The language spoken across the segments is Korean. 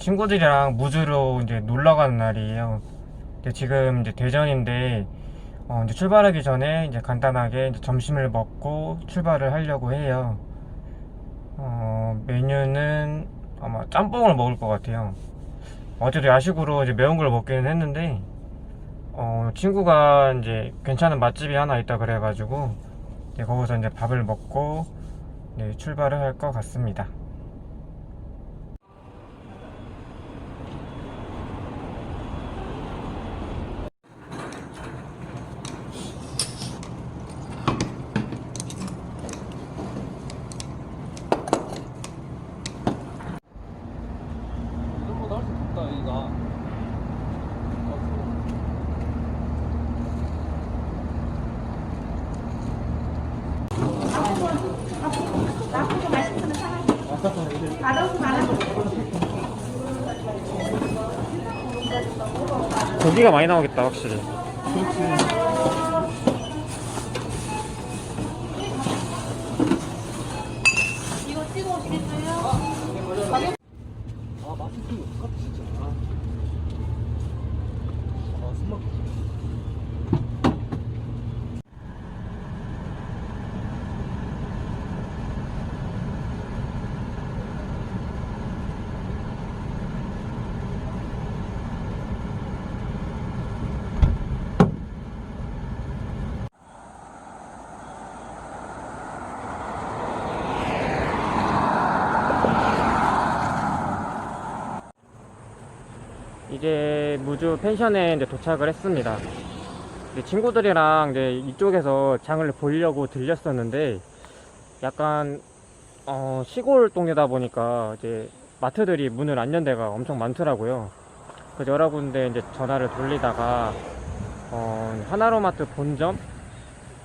친구들이랑 무주로 이제 놀러 가는 날이에요. 근데 지금 이제 대전인데 어, 이제 출발하기 전에 이제 간단하게 이제 점심을 먹고 출발을 하려고 해요. 어, 메뉴는 아마 짬뽕을 먹을 것 같아요. 어제도 야식으로 이제 매운 걸 먹기는 했는데 어, 친구가 이제 괜찮은 맛집이 하나 있다 그래가지고 이제 거기서 이제 밥을 먹고 네, 출발을 할 것 같습니다. 덥다 여기가 고기가 많이 나오겠다 확실히. 이거 찍어 오시겠어요? 아 맛있으면 어떡하지 진짜 이제 무주 펜션에 이제 도착을 했습니다. 이제 친구들이랑 이제 이쪽에서 장을 보려고 들렸었는데 약간 어, 시골 동네다 보니까 이제 마트들이 문을 안 연 데가 엄청 많더라고요. 그래서 여러 군데 이제 전화를 돌리다가 어, 하나로마트 본점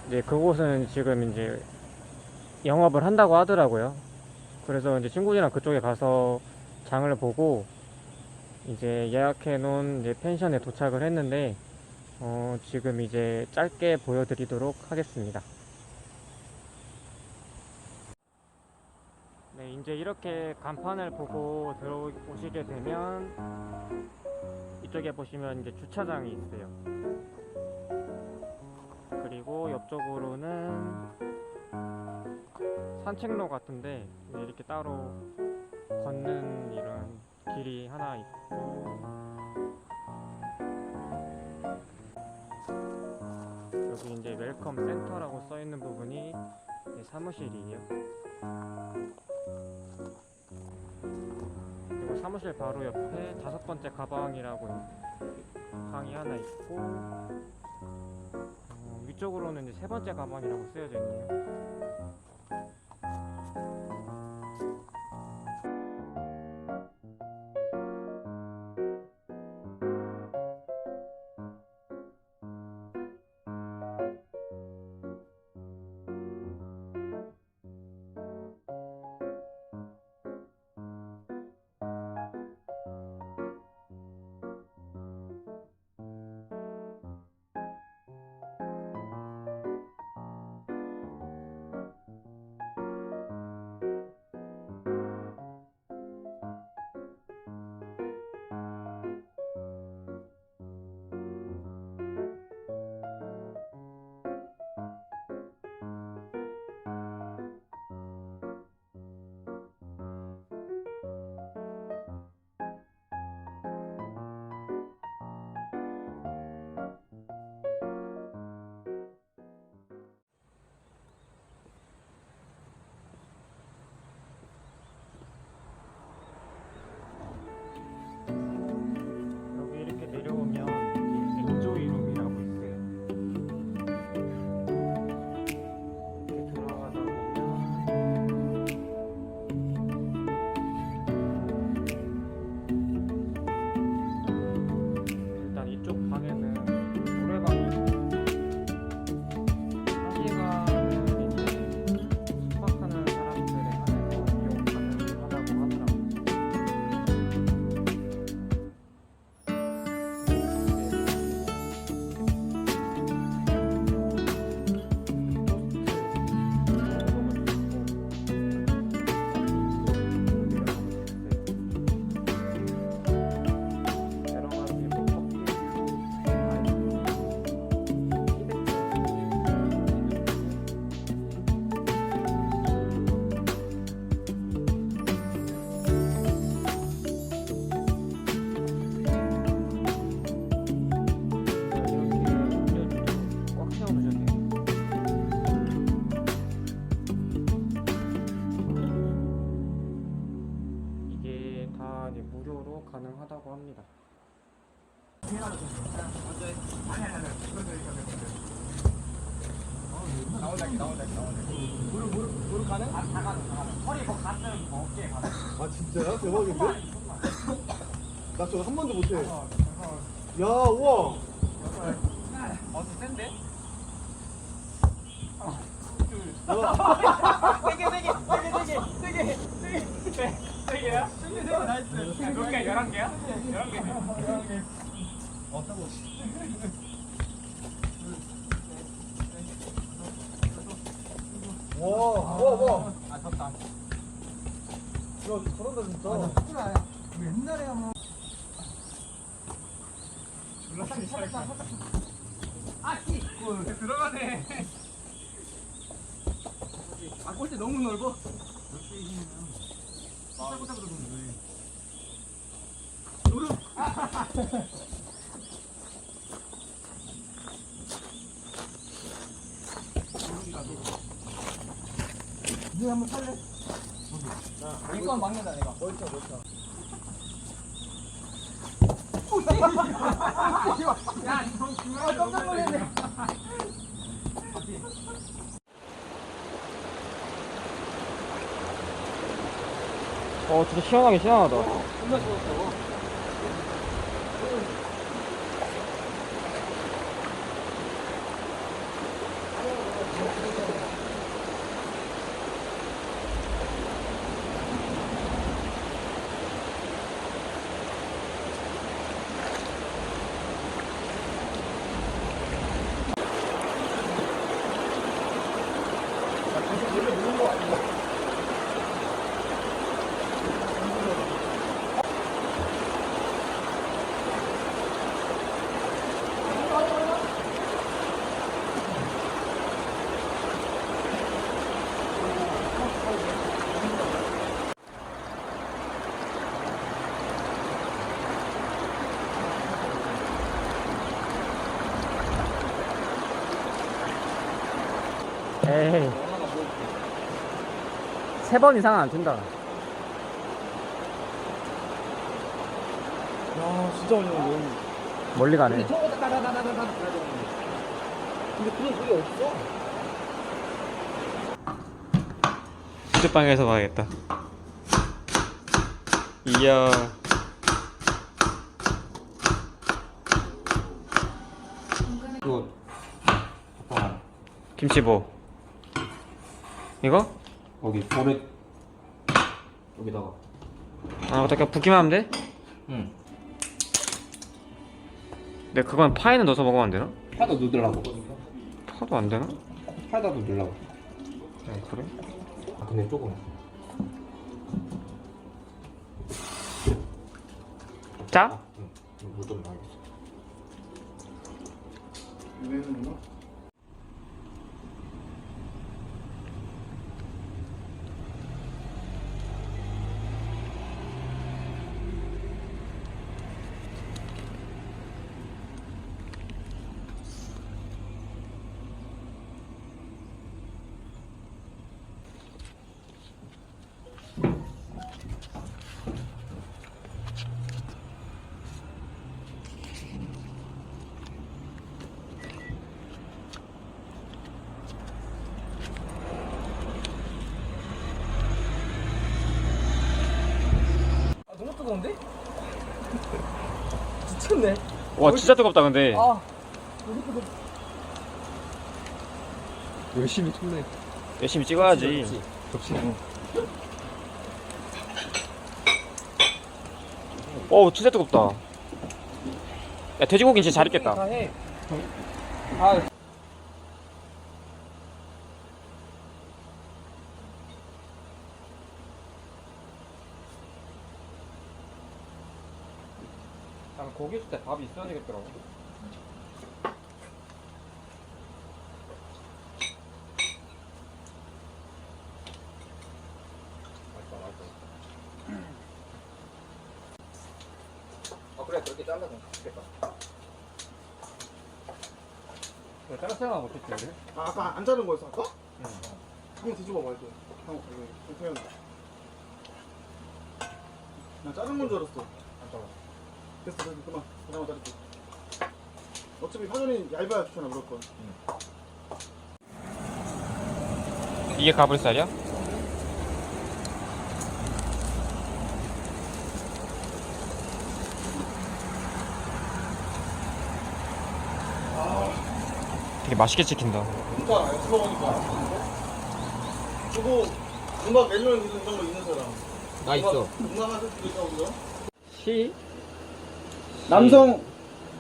이제 그곳은 지금 이제 영업을 한다고 하더라고요. 그래서 이제 친구들이랑 그쪽에 가서 장을 보고 이제 예약해 놓은 이제 펜션에 도착을 했는데 어, 지금 이제 짧게 보여드리도록 하겠습니다. 네, 이제 이렇게 간판을 보고 들어오시게 되면 이쪽에 보시면 이제 주차장이 있어요. 그리고 옆쪽으로는 산책로 같은데 네, 이렇게 따로 걷는 이런 길이 하나 있고 여기 이제 웰컴 센터라고 써 있는 부분이 사무실이에요. 그리고 사무실 바로 옆에 다섯 번째 가방이라고 방이 하나 있고 어, 위쪽으로는 이제 세 번째 가방이라고 쓰여져 있네요. 시간이 무료로 가능하다고 합니다. 아 진짜야? 대박인데? 나 저거 한 번도 못해 야 우와 어, 센데? 세개 세개 세개 세개 세개 세개 와, 와, 와. 아, 졌다. 야, 저런다 진짜. 아, 나 옛날에 한번. 아 골대 너무 넓어. 니 한번 탈래? 이건 막는다 내가. 멀쩡, 멀쩡. 아 깜짝 놀랐네. 어 진짜 시원하게 시원하다 존나 좋았어. 에이 세 번 이상은 안 튼다 야, 진짜. 멀리 가네 저거 다다다다다다 그래야 되는데. 근데 그런 소리 없어. 푸드방에서 봐야겠다 이야 이거 잠깐만. 김치보 이거? 거기 볼에 여기다가. 아 어떻게 붓기만 하면 돼? 응. 근데 그건 파에는 넣어서 먹으면 안 되나? 파도 넣으려고. 파도 안 되나? 파다도 넣으려고. 아 그래? 아 근데 조금. 짜? 응. 물좀 넣어야겠어. 미쳤네. 와 진짜 뜨겁다 근데 아. 너무 뜨거. 열심히 춥네. 열심히 찍어야지 접시. 어우 진짜 뜨겁다 야 돼지고기 진짜 잘다 익겠다 해. 아. 있을 때 밥이 있어야 되겠더라고 아 그래 그렇게 잘라서 좋겠다. 다른 생각 못했지 우리? 아, 아까 안 자른 거였어, 아까? 응. 한번 뒤집어 봐야 돼. 형, 이거, 태연아. 나 자른 건 줄 알았어. 안 잘라 됐어, 됐어, 그만. 그나마 자를게. 어차피 화전이 얇아야 좋잖아 무조건. 이게 가불살이야? 되게 맛있게 찍힌다. 진짜 엑스 먹으니까. 저거 음악 내주면 이런 거 있는 사람. 나 있어. 음악 하실 수도 있다고 그죠? 시? 남성.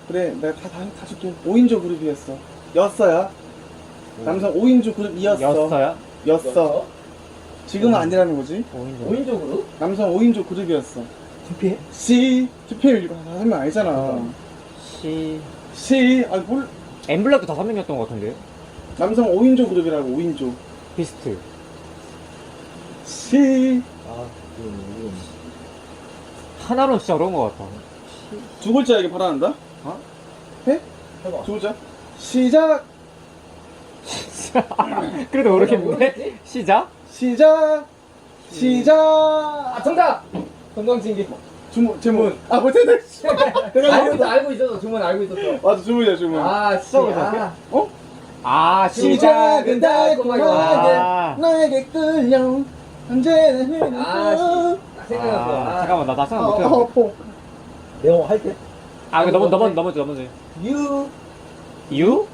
그래 내가 다, 다, 다 줄게. 5인조 그룹이었어. 였어야? 남성 5인조 그룹이었어. 였어요? 였어. 지금은 아니라는 거지? 5인적으로? 남성 5인조 그룹이었어. 투피해? C 투표 이거 다 설명 알잖아. 시. C 아니 뭘 엠블랙도 다섯 명이었던 것 같은데? 남성 5인조 그룹이라고 5인조. 비스트. C 아, 이건, 하나로 진짜 어려운 것 같아. 두 글자에게 발언한다? 어? 해? 해봐. 두 글자 시작 그래도 모르겠는데? 시작? 시작 시작 아, 정답! 건강진기. 주문 제문 아 못했네 알고, 있어, 알고 있었어. 주문 알고 있었어. 맞아 주문이야 주문 아, 씨. 아, 어? 아, 시작은 달콤하게 아. 나에게 끌려 언제나 흐르는 아, 생각났어. 아, 아, 잠깐만, 나, 나 생각 어, 못했어. 어, 어. 내가 할게. 아, 이거 넘어, 넘어, 넘어져, 넘어져. 유. 유?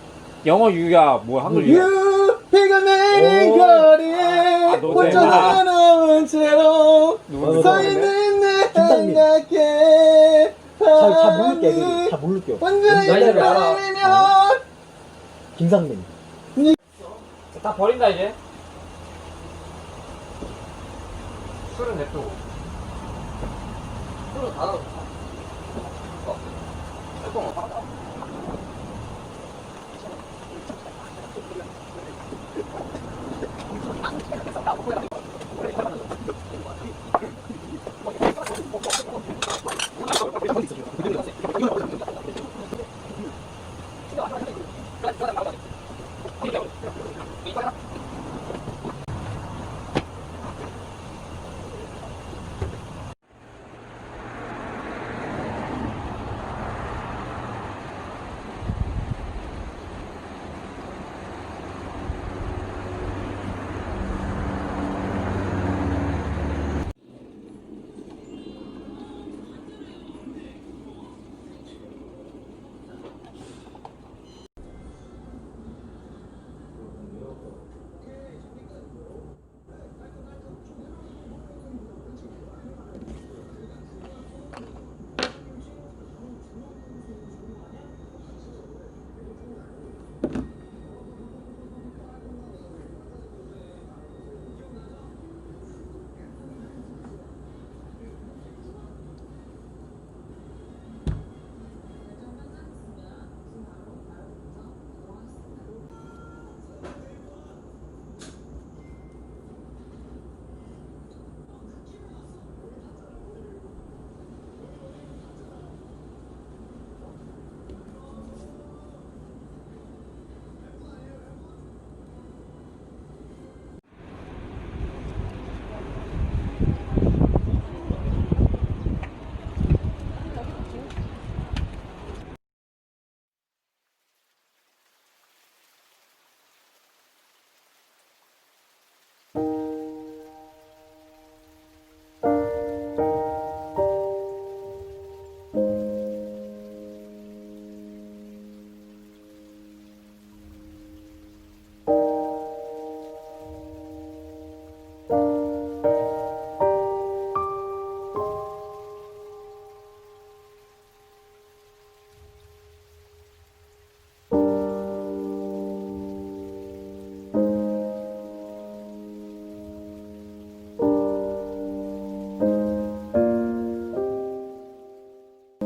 영어 유야, 뭐야, 한글? 유 비가 내린 오. 거리에 노래. 혼자 아. 살아온 채로 누구 서 있는 내 김상민. 한갑게 잘, 잘 모를게, 애들이. 잘 모를게. 언제나 나 이제 알아. 바라면 김상민. 다 버린다, 이제. 술은 냅두고. 술은 다, 算我